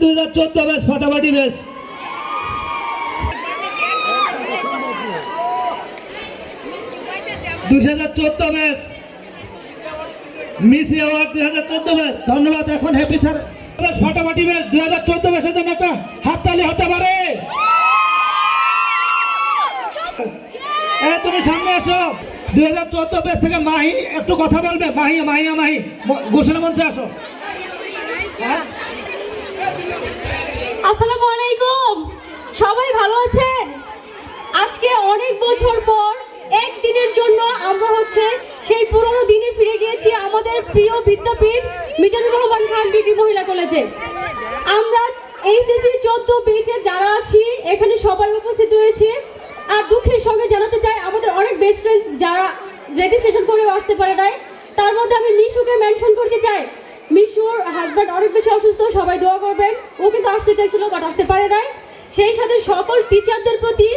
দুই হাজার চোদ্দ বেশ, ফাটাফাটি বেশ। দুই হাজার চোদ্দ বেশ। মিস অ্যাওয়ার্ড দুই হাজার চোদ্দ বেশ। ধন্যবাদ এখন, হ্যাপি স্যার। বেশ, ফাটাফাটি বেশ। দুই হাজার চোদ্দ বেশের জন্য একটা হাততালি হতে পারে। তুমি সামনে আসো। দুই হাজার চোদ্দ বেশ থেকে মাহি, একটু কথা বলবে। মাহি মাহিয়া মাহি, ঘোষণা মঞ্চে আসো। হ্যাঁ আসসালামু আলাইকুম সবাই ভালো আছেন? আজকে অনেক বছর পর একদিনের জন্য আমরা হচ্ছে সেই পুরনো দিনে ফিরে গিয়েছি আমাদের প্রিয় বিদ্যাপীঠ মিজানুর রহমান খান ডিগ্রি মহিলা কলেজে। আমরা এইচএসসি চোদ্দ বেচে যারা আছি, এখানে সবাই উপস্থিত রয়েছে। আর দুঃখের সঙ্গে জানাতে চাই, আমাদের অনেক বেস্ট ফ্রেন্ড যারা রেজিস্ট্রেশন করেও আসতে পারে নাই, তার মধ্যে আমি মিশুকে মেনশন করতে চাই। মিশুর হাজব্যান্ড অনেক বেশি অসুস্থ, সবাই দোয়া করবেন। ও কিন্তু চাইছিল বাট আসতে পারে নাই। সেই সাথে সকল টিচারদের প্রতি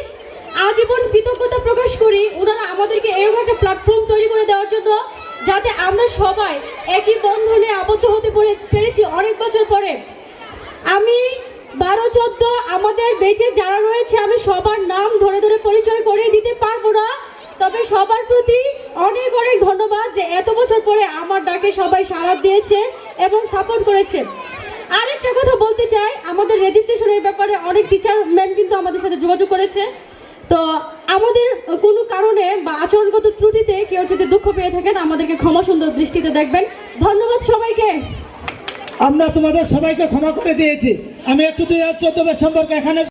আজীবন কৃতজ্ঞতা প্রকাশ করি। ওনারা আমাদেরকে এরকম একটা প্ল্যাটফর্ম তৈরি করে দেওয়ার জন্য, যাতে আমরা সবাই একই বন্ধনে আবদ্ধ হতে পেরে- পেরেছি অনেক বছর পরে। আমি বারো, চোদ্দ আমাদের বেঁচে যারা রয়েছে, আমি সবার নাম ধরে ধরে পরিচয় করে দিতে পারব না। তবে সবার প্রতি অনেক অনেক ধন্যবাদ যে এত বছর পরে আমার ডাকে সবাই সাড়া দিয়েছে এবং সাপোর্ট করেছে। আরেকটা কথা বলতে চাই, আমাদের রেজিস্ট্রেশনের ব্যাপারে অনেক টিচার ম্যাম কিন্তু আমাদের সাথে যোগাযোগ করেছে। তো আমাদের কোনো কারণে বা আচরণগত ত্রুটিতে কেউ যদি দুঃখ পেয়ে থাকেন, আমাদেরকে ক্ষমা সুন্দর দৃষ্টিতে দেখবেন। ধন্যবাদ সবাইকে। আমরা তোমাদের সবাইকে ক্ষমা করে দিয়েছি। আমি একটু দুই হাজার চোদ্দ সম্পর্কে এখানে